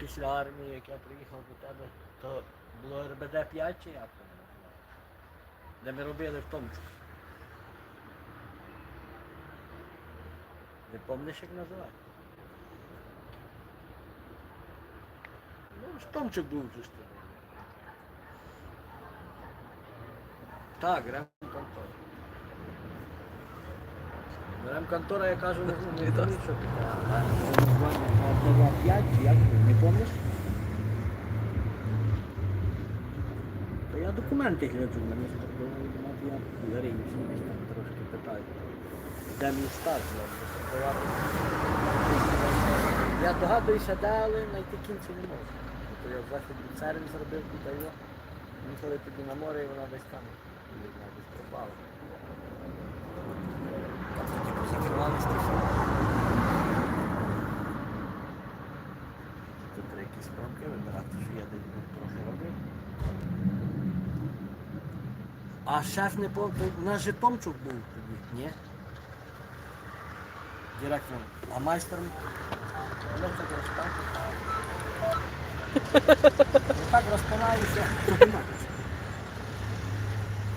після армії, як я приїхав до тебе, то було РБД 5 чи як воно? Де ми робили в Томчуку. Не пам'ятаєш, як називати? Ну, ж Томчук був же. Так, ремконтора. Ремконтора, я кажу, не що названня 5, як не пам'ятаєш? Та я документи гляджу, думаю, я Ярині там трошки питаю. Де мій стаж, я догадуюся, де, але знайти кінці не можу. То я в західній церкві зробив тут його. Їхали тоді на море і вона десь там знаю, десь пропала. Всі. Тут треба якісь промки вибирати, що я десь трохи робив. А шеф не пам'ятаю, у нас же Томчук був тоді, ні? Директором. А майстером? Ну. Ну, Так розпинаюся.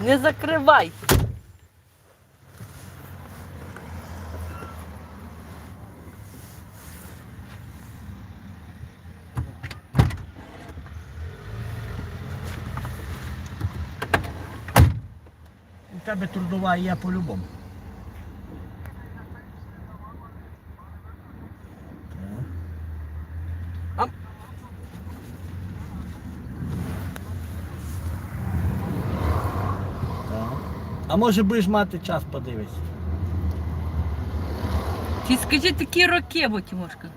Не закривай. У тебе трудова є по-любому. А... Так. А може будеш мати час, подивись. Ти скажи такі роки, бо Тимошка.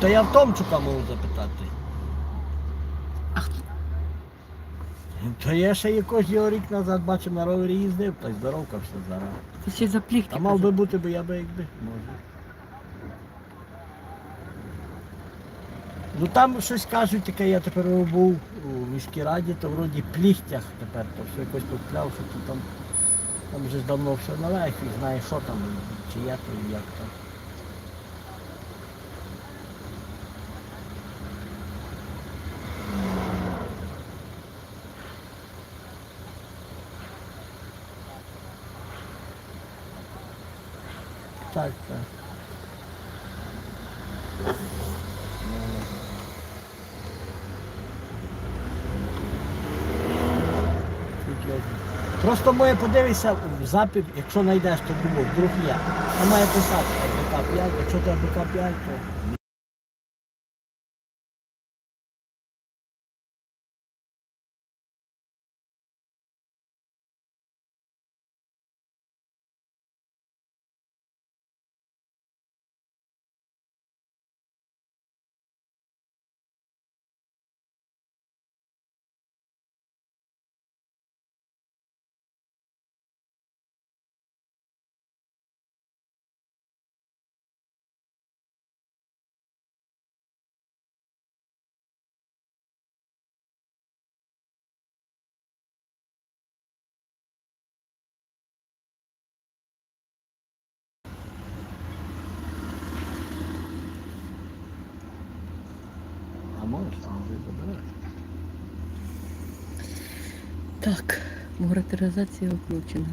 То я в Томчука можу запитати. А хто? То я ще якось його рік назад бачив на ровері їздив, та й здоровка все зараз. Ти ще за пліхти. А мав би бути, бо я би якби може. Ну там щось кажуть, таке я тепер був у міській раді, то вроді пліхтях тепер, то все якось підпляв, що то там, там вже ж давно все налег і знає, що там, чи то і як там. Так, так. Просто моє подивися в запит, якщо знайдеш, то було, вдруг є. А має писати АБК 5, якщо ти АБК 5, то. Так, монетаризація включена.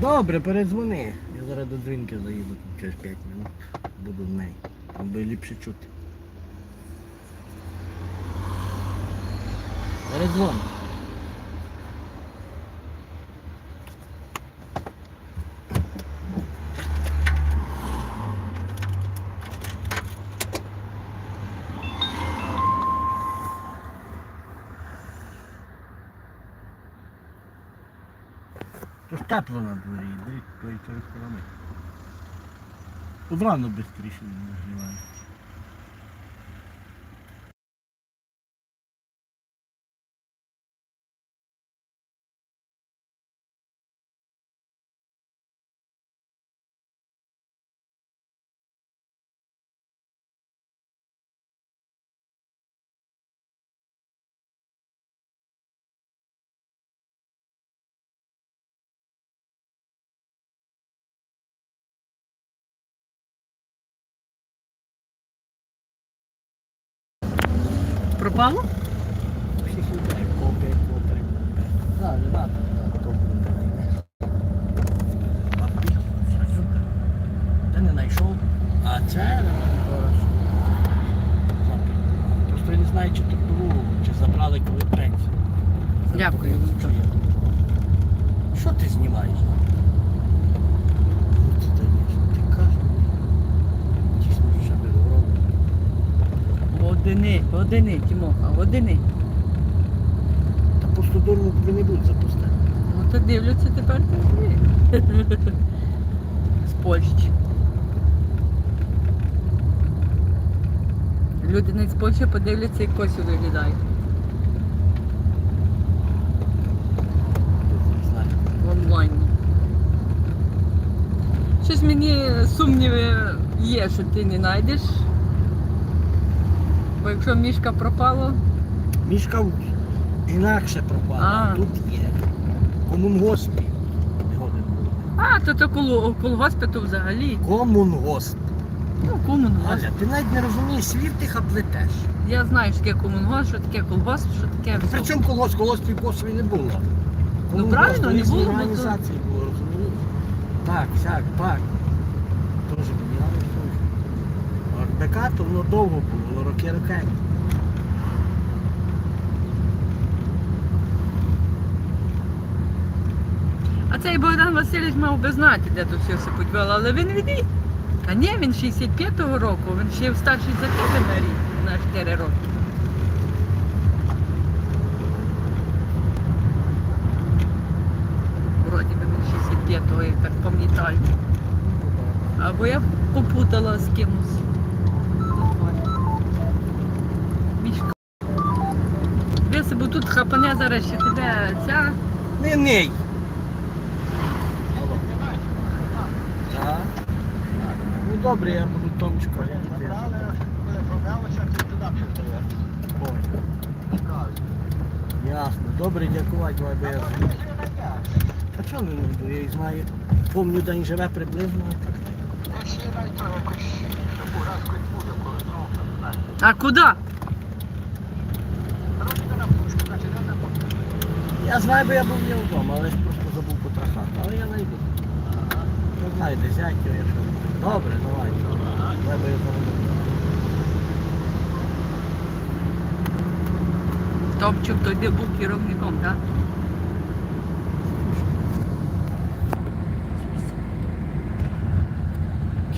Добре, передзвони. Я зараз до дзвінки заїду через 5 минут. Буду в неї. Там ліпше чути. Передзвон. То ж тепло на дворі, тої тої сторони. Тут рано швидше не нагріває. Сука. Де не знайшов? А це. Просто я не знаю, чи трудову, чи забрали коли пенсію. Дякую. Що ти знімаєш? Ну, це даєш, ти кажеш. Тісно, що би робити. Години, години, Тимоха, години. Та просто дурно тобі не будуть запустити. Ну то дивляться тепер тобі. З Польщі. Люди не з Польщі подивляться, як Косю виглядає. Не знаю. в онлайні. Щось мені сумніви є, що ти не знайдеш. Бо якщо мішка пропало, Мішка інакше пропала, А. тут є. Комунгоспі. А то то коло колгоспиту взагалі. Комунгосп. Ну, комунгосп. Галя, ти навіть не розумієш слів тих аплетеш. Я знаю, що таке комунгосп, що таке колгосп, що таке. все. Причому колгосп, колгоспів косові не було. Ну, правильно, не було, бо то- організації було, розумієш? Так, сяк, так. РБК, то воно довго було, роки роками. А цей Богдан Васильович мав би знати, де тут все все подвело, але він відій. А ні, він 65-го року, він ще старший за тебе на рік, на 4 роки. Вроді би він 65-го, я так пам'ятаю. Або я попутала з кимось. Мішка. Тут зараз ще тебе ця. Не ней. Так. Ну добре, я буду Томчика. Ясно. Добре, дякувати, давай, бо я знаю. Чого не буду? Я їх знаю. Помню, де він живе приблизно. А куди? Я знаю, бо я був не вдома, але ж просто забув потрахати. Але я знайду. Я знаю, де зять, я що. Добре, давай. Давай, бо я зараз. Топчук той де був керівником, так?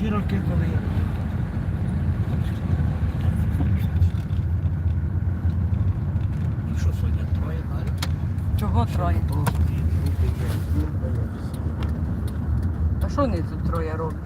Ті роки, коли я. І що сьогодні троє далі? Троє? А що вони тут троє роблять?